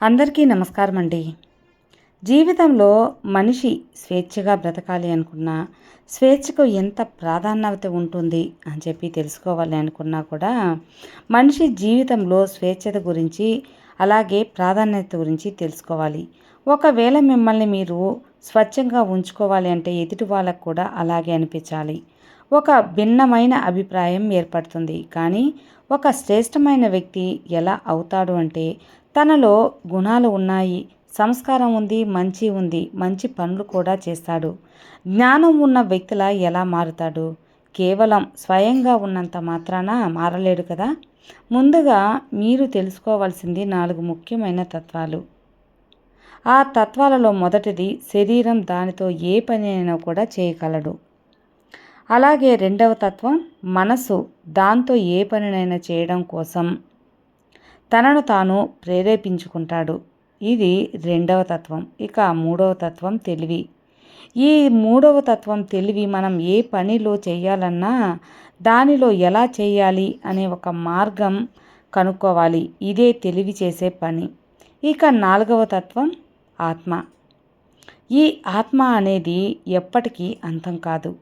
అందరికీ నమస్కారం అండి జీవితంలో మనిషి స్వేచ్ఛగా బ్రతకాలి అనుకున్నా స్వేచ్ఛకు ఎంత ప్రాధాన్యత ఉంటుంది అని చెప్పి తెలుసుకోవాలి అనుకున్నా కూడా మనిషి జీవితంలో స్వేచ్ఛత గురించి అలాగే ప్రాధాన్యత గురించి తెలుసుకోవాలి. ఒకవేళ మిమ్మల్ని మీరు స్వచ్ఛంగా ఉంచుకోవాలి అంటే ఎదుటి వాళ్ళకు కూడా అలాగే అనిపించాలి. ఒక భిన్నమైన అభిప్రాయం ఏర్పడుతుంది. కానీ ఒక శ్రేష్టమైన వ్యక్తి ఎలా అవుతాడు అంటే తనలో గుణాలు ఉన్నాయి. సంస్కారం ఉంది మంచి ఉంది మంచి పనులు కూడా చేస్తాడు. జ్ఞానం ఉన్న వ్యక్తిలా ఎలా మారుతాడు? కేవలం స్వయంగా ఉన్నంత మాత్రాన మారలేడు కదా? ముందుగా మీరు తెలుసుకోవాల్సింది నాలుగు ముఖ్యమైన తత్వాలు. ఆ తత్వాలలో మొదటిది శరీరం దానితో ఏ పని అయినా కూడా చేయగలడు. అలాగే రెండవ తత్వం మనసు దాంతో ఏ పనినైనా చేయడం కోసం. తనను తాను ప్రేరేపించుకుంటాడు. ఇది రెండవ తత్వం. ఇక మూడవ తత్వం తెలివి. ఈ మూడవ తత్వం తెలివి మనం ఏ పనిలో చేయాలన్నా దానిలో ఎలా చేయాలి అనే ఒక మార్గం కనుక్కోవాలి. ఇదే తెలివి చేసే పని. ఇక నాలుగవ తత్వం ఆత్మ. ఈ ఆత్మ అనేది ఎప్పటికీ అంతం కాదు.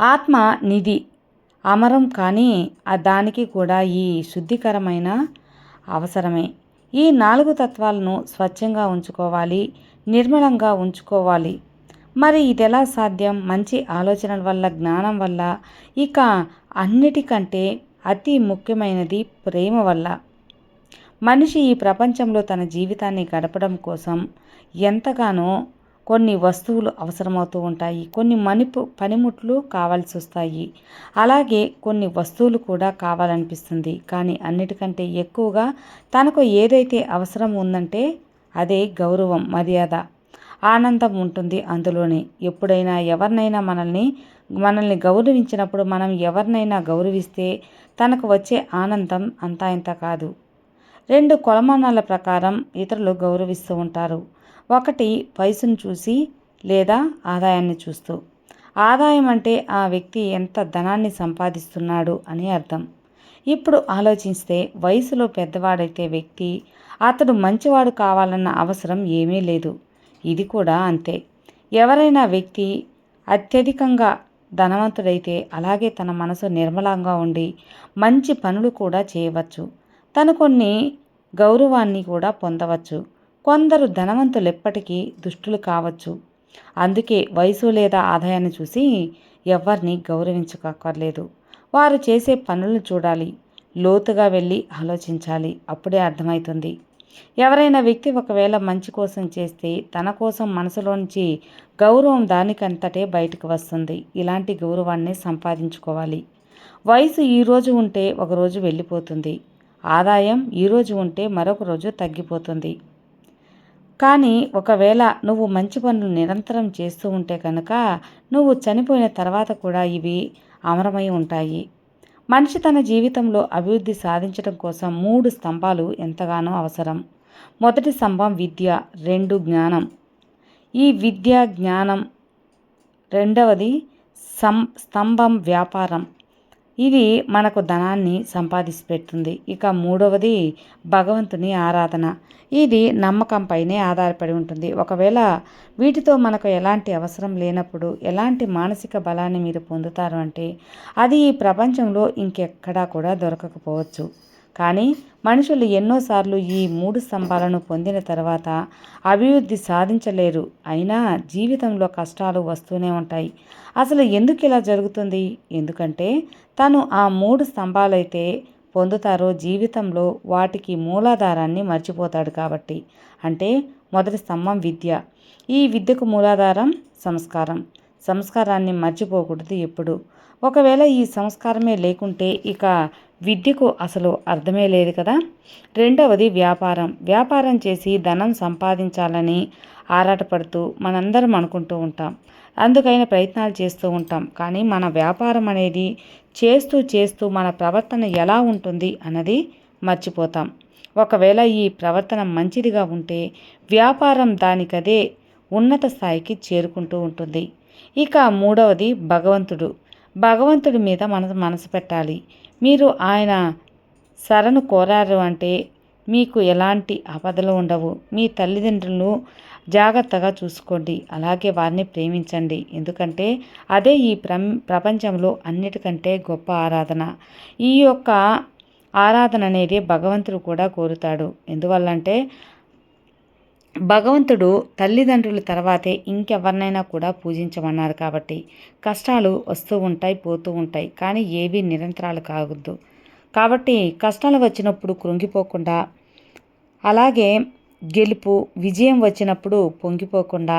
ఆత్మ నిధి. అమరం కానీ దానికి కూడా ఈ శుద్ధికరమైన అవసరమే. ఈ నాలుగు తత్వాలను స్వచ్ఛంగా ఉంచుకోవాలి నిర్మలంగా ఉంచుకోవాలి. మరి ఇది ఎలా సాధ్యం? మంచి ఆలోచనల వల్ల జ్ఞానం వల్ల? ఇక అన్నిటికంటే అతి ముఖ్యమైనది ప్రేమ వల్ల. మనిషి ఈ ప్రపంచంలో తన జీవితాన్ని గడపడం కోసం ఎంతగానో కొన్ని వస్తువులు అవసరమవుతూ ఉంటాయి. కొన్ని మనిపు పనిముట్లు కావాల్సి వస్తాయి. అలాగే కొన్ని వస్తువులు కూడా కావాలనిపిస్తుంది. కానీ అన్నిటికంటే ఎక్కువగా తనకు ఏదైతే అవసరం ఉందంటే అదే గౌరవం మర్యాద ఆనందం ఉంటుంది అందులోనే. ఎప్పుడైనా ఎవరినైనా మనల్ని మనల్ని గౌరవించినప్పుడు మనం ఎవరినైనా గౌరవిస్తే తనకు వచ్చే ఆనందం అంతా ఇంత కాదు. రెండు కొలమానాల ప్రకారం ఇతరులు గౌరవిస్తూ ఉంటారు. ఒకటి వయసును చూసి లేదా ఆదాయాన్ని చూస్తూ. ఆదాయం అంటే ఆ వ్యక్తి ఎంత ధనాన్ని సంపాదిస్తున్నాడు అని అర్థం. ఇప్పుడు ఆలోచిస్తే వయసులో పెద్దవాడైతే వ్యక్తి అతడు మంచివాడు కావాలన్న అవసరం ఏమీ లేదు. ఇది కూడా అంతే. ఎవరైనా వ్యక్తి అత్యధికంగా ధనవంతుడైతే అలాగే తన మనసు నిర్మలంగా ఉండి మంచి పనులు కూడా చేయవచ్చు. తను కొన్ని గౌరవాన్ని కూడా పొందవచ్చు. కొందరు ధనవంతులు ఎప్పటికీ దుష్టులు కావచ్చు. అందుకే వయసు లేదా ఆదాయాన్ని చూసి ఎవరిని గౌరవించక్కర్లేదు. వారు చేసే పనులను చూడాలి. లోతుగా వెళ్ళి ఆలోచించాలి. అప్పుడే అర్థమవుతుంది ఎవరైనా వ్యక్తి ఒకవేళ మంచి కోసం చేస్తే తన కోసం మనసులోంచి గౌరవం దానికంతటే బయటకు వస్తుంది. ఇలాంటి గౌరవాన్ని సంపాదించుకోవాలి. వయసు ఈరోజు ఉంటే ఒకరోజు వెళ్ళిపోతుంది. ఆదాయం ఈరోజు ఉంటే మరొక రోజు తగ్గిపోతుంది. కానీ ఒకవేళ నువ్వు మంచి పనులు నిరంతరం చేస్తూ ఉంటే కనుక నువ్వు చనిపోయిన తర్వాత కూడా ఇవి అమరమై ఉంటాయి. మనిషి తన జీవితంలో అభివృద్ధి సాధించడం కోసం మూడు స్తంభాలు ఎంతగానో అవసరం. మొదటి స్తంభం విద్య రెండు జ్ఞానం. ఈ విద్య జ్ఞానం రెండవది సం స్తంభం వ్యాపారం. ఇది మనకు ధనాన్ని సంపాదించి పెడుతుంది ఇక మూడవది భగవంతుని ఆరాధన. ఇది నమ్మకంపైనే ఆధారపడి ఉంటుంది. ఒకవేళ వీటితో మనకు ఎలాంటి అవసరం లేనప్పుడు ఎలాంటి మానసిక బలాన్ని మీరు పొందుతారు అంటే అది ఈ ప్రపంచంలో ఇంకెక్కడా కూడా దొరకకపోవచ్చు. కానీ మనుషులు ఎన్నోసార్లు ఈ మూడు స్తంభాలను పొందిన తర్వాత అభివృద్ధి సాధించలేరు. అయినా జీవితంలో కష్టాలు వస్తూనే ఉంటాయి. అసలు ఎందుకు ఇలా జరుగుతుంది? ఎందుకంటే తను ఆ మూడు స్తంభాలైతే పొందుతారో జీవితంలో వాటికి మూలాధారాన్ని మర్చిపోతాడు కాబట్టి. అంటే మొదటి స్తంభం విద్య. ఈ విద్యకు మూలాధారం సంస్కారం. సంస్కారాన్ని మర్చిపోకూడదు ఎప్పుడు. ఒకవేళ ఈ సంస్కారమే లేకుంటే ఇక విద్యకు అసలు అర్థమే లేదు కదా. రెండవది వ్యాపారం. వ్యాపారం చేసి ధనం సంపాదించాలని ఆరాటపడుతూ మనందరం అనుకుంటూ ఉంటాం. అందుకైన ప్రయత్నాలు చేస్తూ ఉంటాం. కానీ మన వ్యాపారం అనేది చేస్తూ చేస్తూ మన ప్రవర్తన ఎలా ఉంటుంది అన్నది మర్చిపోతాం. ఒకవేళ ఈ ప్రవర్తన మంచిదిగా ఉంటే వ్యాపారం దానికదే ఉన్నత స్థాయికి చేరుకుంటూ ఉంటుంది. ఇక మూడవది భగవంతుడు. భగవంతుడి మీద మన మనసు పెట్టాలి. మీరు ఆయన శరణు కోరారు అంటే మీకు ఎలాంటి ఆపదలు ఉండవు. మీ తల్లిదండ్రులను జాగ్రత్తగా చూసుకోండి. అలాగే వారిని ప్రేమించండి. ఎందుకంటే అదే ఈ ప్రపంచంలో అన్నిటికంటే గొప్ప ఆరాధన. ఈ యొక్క ఆరాధన అనేది భగవంతుడు కూడా కోరుతాడు. ఎందువల్లంటే భగవంతుడు తల్లిదండ్రుల తర్వాతే ఇంకెవరినైనా కూడా పూజించమన్నారు కాబట్టి కష్టాలు వస్తూ ఉంటాయి పోతూ ఉంటాయి. కానీ ఏవి నిరంతరాలు కావద్దు. కాబట్టి కష్టాలు వచ్చినప్పుడు కృంగిపోకుండా అలాగే గెలుపు విజయం వచ్చినప్పుడు పొంగిపోకుండా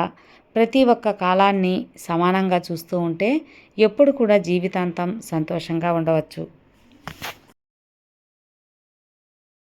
ప్రతి ఒక్క కాలాన్ని సమానంగా చూస్తూ ఉంటే ఎప్పుడు కూడా జీవితాంతం సంతోషంగా ఉండవచ్చు.